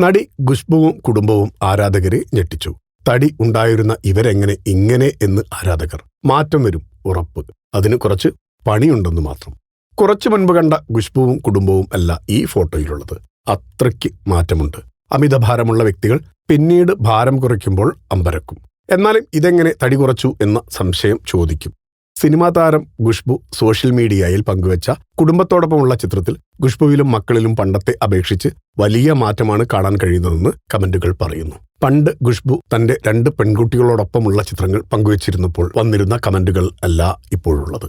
നടി ഖുഷ്ബുവും കുടുംബവും ആരാധകരെ ഞെട്ടിച്ചു. തടി ഉണ്ടായിരുന്ന ഇവരെങ്ങനെ ഇങ്ങനെ എന്ന് ആരാധകർ മാറ്റം വരും ഉറപ്പ്. അതിന് കുറച്ച് പണിയുണ്ടെന്ന് മാത്രം. കുറച്ചു മുൻപ് കണ്ട ഖുഷ്ബുവും കുടുംബവും അല്ല ഈ ഫോട്ടോയിലുള്ളത്. അത്രയ്ക്ക് മാറ്റമുണ്ട്. അമിതഭാരമുള്ള വ്യക്തികൾ പിന്നീട് ഭാരം കുറയ്ക്കുമ്പോൾ അമ്പരക്കും. എന്നാലും ഇതെങ്ങനെ തടി കുറച്ചു എന്ന സംശയം ചോദിക്കും. സിനിമാ താരം ഖുഷ്ബു സോഷ്യൽ മീഡിയയിൽ പങ്കുവച്ച കുടുംബത്തോടൊപ്പമുള്ള ചിത്രത്തിൽ ഖുഷ്ബുവിലും മക്കളിലും പണ്ടത്തെ അപേക്ഷിച്ച് വലിയ മാറ്റമാണ് കാണാൻ കഴിയുന്നതെന്ന് കമന്റുകൾ പറയുന്നു. പണ്ട് ഖുഷ്ബു തന്റെ രണ്ട് പെൺകുട്ടികളോടൊപ്പമുള്ള ചിത്രങ്ങൾ പങ്കുവച്ചിരുന്നപ്പോൾ വന്നിരുന്ന കമന്റുകൾ അല്ല ഇപ്പോഴുള്ളത്.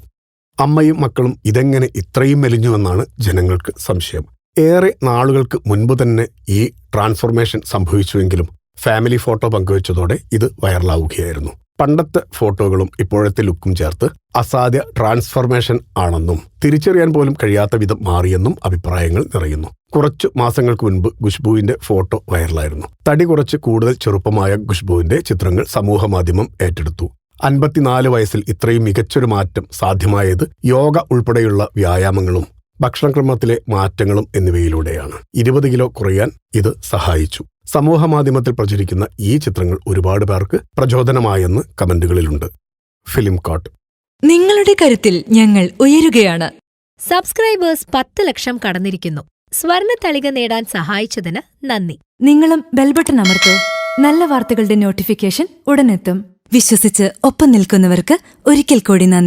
അമ്മയും മക്കളും ഇതെങ്ങനെ ഇത്രയും മെലിഞ്ഞുവെന്നാണ് ജനങ്ങൾക്ക് സംശയം. ഏറെ നാളുകൾക്ക് മുൻപ് തന്നെ ഈ ട്രാൻസ്ഫോർമേഷൻ സംഭവിച്ചുവെങ്കിലും ഫാമിലി ഫോട്ടോ പങ്കുവച്ചതോടെ ഇത് വൈറലാവുകയായിരുന്നു. പണ്ടത്തെ ഫോട്ടോകളും ഇപ്പോഴത്തെ ലുക്കും ചേർത്ത് അസാധ്യ ട്രാൻസ്ഫർമേഷൻ ആണെന്നും തിരിച്ചറിയാൻ പോലും കഴിയാത്ത വിധം മാറിയെന്നും അഭിപ്രായങ്ങൾ നിറയുന്നു. കുറച്ചു മാസങ്ങൾക്ക് മുൻപ് ഖുഷ്ബുവിന്റെ ഫോട്ടോ വൈറലായിരുന്നു. തടി കുറച്ച് കൂടുതൽ ചെറുപ്പമായ ഖുഷ്ബുവിന്റെ ചിത്രങ്ങൾ സമൂഹമാധ്യമം ഏറ്റെടുത്തു. അൻപത്തിനാല് വയസ്സിൽ ഇത്രയും മികച്ചൊരു മാറ്റം സാധ്യമായത് യോഗ ഉൾപ്പെടെയുള്ള വ്യായാമങ്ങളും ഭക്ഷണക്രമത്തിലെ മാറ്റങ്ങളും എന്നിവയിലൂടെയാണ്. ഇരുപത് കിലോ കുറയാൻ ഇത് സഹായിച്ചു. സമൂഹമാധ്യമത്തിൽ പ്രചരിക്കുന്ന ഈ ചിത്രങ്ങൾ ഒരുപാട് പേർക്ക് പ്രചോദനമായെന്ന് കമന്റുകളിലുണ്ട്. ഫിലിം കാട്ട്. നിങ്ങളുടെ കരുത്തിൽ ഞങ്ങൾ ഉയരുകയാണ്. സബ്സ്ക്രൈബേഴ്സ് പത്ത് ലക്ഷം കടന്നിരിക്കുന്നു. സ്വർണ തളിക നേടാൻ സഹായിച്ചതിന് നന്ദി. നിങ്ങളും ബെൽബട്ടൺ അമർത്തോ. നല്ല വാർത്തകളുടെ നോട്ടിഫിക്കേഷൻ ഉടനെത്തും. വിശ്വസിച്ച് ഒപ്പം നിൽക്കുന്നവർക്ക് ഒരിക്കൽ കൂടി നന്ദി.